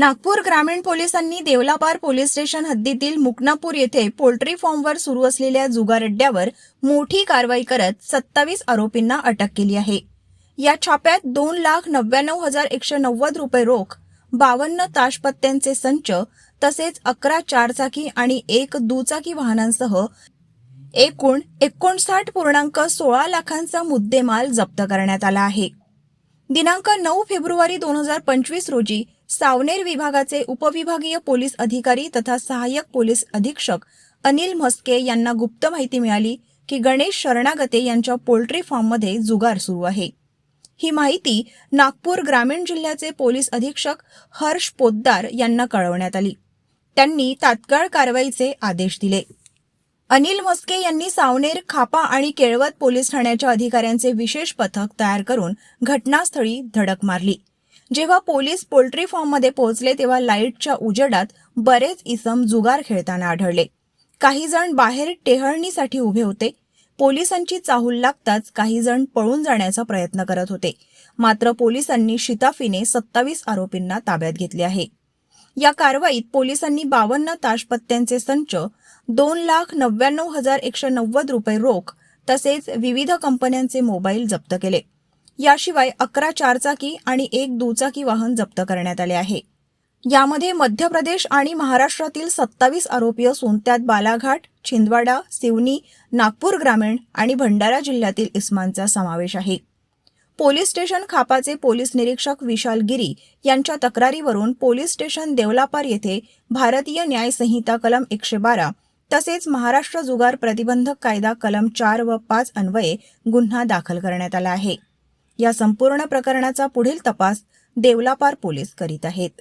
नागपूर ग्रामीण पोलिसांनी Deolapar police station हद्दीतील मुकनापूर येथे पोल्ट्री फॉर्मवर सुरू असलेल्या जुगार अड्ड्यावर मोठी कारवाई करत सत्तावीस आरोपींना अटक केली आहे. या छाप्यात दोन लाख नव्याण्णव हजार एकशे नव्वद रुपये रोख बावन्न ताशपत्त्यांचे संच तसेच अकरा चारचाकी आणि एक दुचाकी वाहनांसह एकूण एकोणसाठ पूर्णांक सोळा लाखांचा मुद्देमाल जप्त करण्यात आला आहे. दिनांक नऊ फेब्रुवारी दोन हजार पंचवीस रोजी सावनेर विभागाचे उपविभागीय पोलीस अधिकारी तथा सहाय्यक पोलीस अधीक्षक अनिल म्हस्के यांना गुप्त माहिती मिळाली की गणेश शरणागते यांच्या पोल्ट्री फार्ममध्ये जुगार सुरू आहे. ही माहिती नागपूर ग्रामीण जिल्ह्याचे पोलीस अधीक्षक हर्ष पोद्दार यांना कळवण्यात आली. त्यांनी तात्काळ कारवाईचे आदेश दिले. अनिल म्हस्के यांनी सावनेर खापा आणि केळवत पोलीस ठाण्याच्या अधिकाऱ्यांचे विशेष पथक तयार करून घटनास्थळी धडक मारली. जेव्हा पोलीस पोल्ट्री फॉर्ममध्ये पोहोचले तेव्हा लाईटच्या उजेडात बरेच इसम जुगार खेळताना आढळले. काही जण बाहेर टेहळणीसाठी उभे होते. पोलिसांची चाहूल लागताच काही जण पळून जाण्याचा प्रयत्न करत होते. मात्र पोलिसांनी शिताफीने सत्तावीस आरोपींना ताब्यात घेतले आहे. या कारवाईत पोलिसांनी बावन्न ताशपत्त्यांचे संच दोन लाख नव्याण्णव हजार एकशे नव्वद रुपये रोख तसेच विविध कंपन्यांचे मोबाईल जप्त केले. याशिवाय अकरा चारचाकी आणि एक दुचाकी वाहन जप्त करण्यात आले आहे. यामध्ये मध्य प्रदेश आणि महाराष्ट्रातील सत्तावीस आरोपी असून त्यात बालाघाट छिंदवाडा सिवनी नागपूर ग्रामीण आणि भंडारा जिल्ह्यातील इस्मांचा समावेश आहे. पोलीस स्टेशन खापाचे पोलीस निरीक्षक विशाल गिरी यांच्या तक्रारीवरून पोलीस स्टेशन देवलापार येथे भारतीय न्याय संहिता कलम एकशे बारा तसेच महाराष्ट्र जुगार प्रतिबंधक कायदा कलम चार व पाच अन्वये गुन्हा दाखल करण्यात आला आहे. या संपूर्ण प्रकरणाचा पुढील तपास देवलापार पोलीस करीत आहेत.